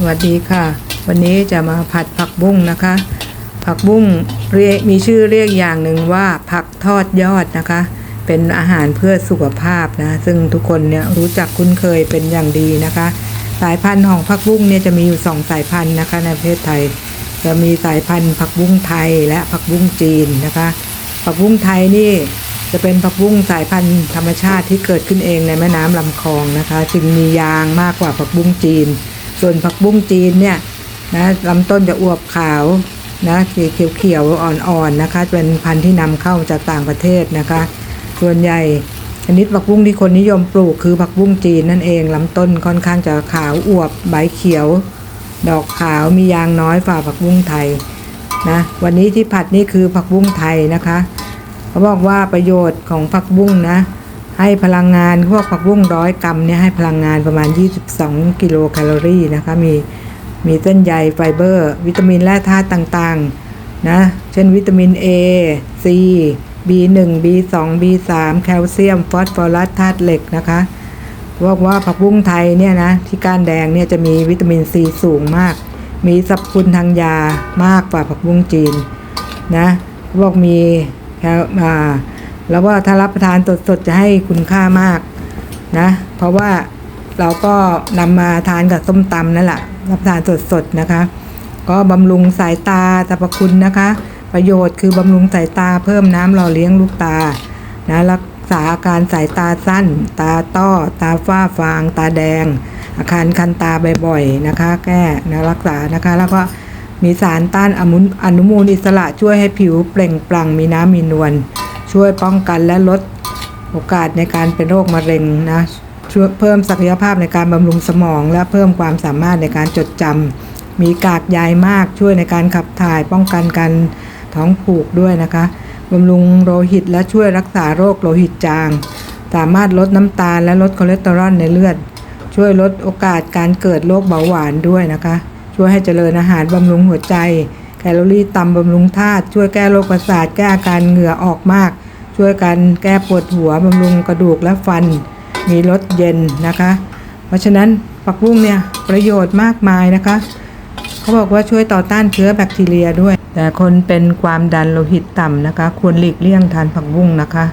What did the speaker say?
สวัสดีค่ะ วันนี้จะมาผัดผักบุ้งนะคะ ผักบุ้งเรียกมีชื่อเรียกอย่างหนึ่งว่าผักทอดยอดนะคะ เป็นอาหารเพื่อสุขภาพนะ ซึ่งทุกคนเนี่ยรู้จักคุ้นเคยเป็นอย่างดีนะคะ สายพันธุ์ของผักบุ้งเนี่ยจะมีอยู่สองสายพันธุ์นะคะ ในประเทศไทย จะมีสายพันธุ์ผักบุ้งไทยและผักบุ้งจีนนะคะ ผักบุ้งไทยนี่จะเป็นผักบุ้งสายพันธุ์ธรรมชาติที่เกิดขึ้นเองในแม่น้ำลำคลองนะคะ จึงมียางมากกว่าผักบุ้งจีน ส่วนผักบุ้งจีนเนี่ยนะลำต้นจะอวบขาวนะสีเขียวๆอ่อนๆนะคะ เป็นพันธุ์ที่นำเข้าจากต่างประเทศนะคะ ส่วนใหญ่ชนิดผักบุ้งที่คนนิยมปลูกคือผักบุ้งจีนนั่นเองลำต้นค่อนข้างจะขาวอวบใบเขียว ดอกขาวมียางน้อยฝ่าผักบุ้งไทยนะวันนี้ที่ผัดนี่คือผักบุ้งไทยนะคะ เขาบอกว่าประโยชน์ของผักบุ้งนะ ให้พลังงานพวกผักบุ้งร้อยกรัมเนี่ยให้พลังงานประมาณ 22 กิโลแคลอรี่นะคะมีมีเส้นใยไฟเบอร์ วิตามินและธาตุต่างๆนะเช่นวิตามิน A C B1 B2 B3 แคลเซียม ฟอสฟอรัสธาตุเหล็กนะคะบอกว่าผักบุ้งไทยเนี่ยนะที่ก้านแดงเนี่ยจะมีวิตามินซีสูงมาก มีสรรพคุณทางยามากกว่าผักบุ้งจีนนะบอกมีแคลอ่า แล้วว่าถ้ารับประทานสดๆจะให้คุณค่ามากนะ เพราะว่าเราก็นำมาทานกับส้มตำนั่นแหละรับประทานสดๆนะคะ ก็บำรุงสายตาสรรพคุณนะคะ ประโยชน์คือบำรุงสายตาเพิ่มน้ำหล่อเลี้ยงลูกตานะรักษาอาการสายตาสั้น ตาต้อ ตาฝ้าฟาง ตาแดง อาการคันตาบ่อยๆนะคะ แก้นะรักษานะคะ แล้วก็มีสารต้านอนุอนุมูลอิสระช่วยให้ผิวเปล่งปลั่งมีน้ำมีนวล ช่วยป้องกันและลดโอกาสในการเป็นโรคมะเร็งนะช่วยเพิ่มศักยภาพในการบำรุงสมอง และเพิ่มความสามารถในการจดจำมีกากใยมากช่วยในการขับถ่ายป้องกันการท้องผูกด้วยนะคะบำรุงโลหิตและช่วยรักษาโรคโลหิตจาง สามารถลดน้ำตาลและลดคอเลสเตอรอลในเลือด ช่วยลดโอกาสการเกิดโรคเบาหวานด้วยนะคะ ช่วยให้เจริญอาหารบำรุงหัวใจ แคลอรี่ต่ำบำรุงธาตุช่วยแก้โรคประสาทแก้อาการเหงื่อออกมาก ช่วยกันแก้ปวดหัวบำรุงกระดูกและฟัน มีรสเย็นนะคะ เพราะฉะนั้นผักบุ้งเนี่ยประโยชน์มากมายนะคะ เขาบอกว่าช่วยต่อต้านเชื้อแบคทีเรียด้วย แต่คนเป็นความดันโลหิตต่ำนะคะ ควรหลีกเลี่ยงทานผักบุ้งนะคะ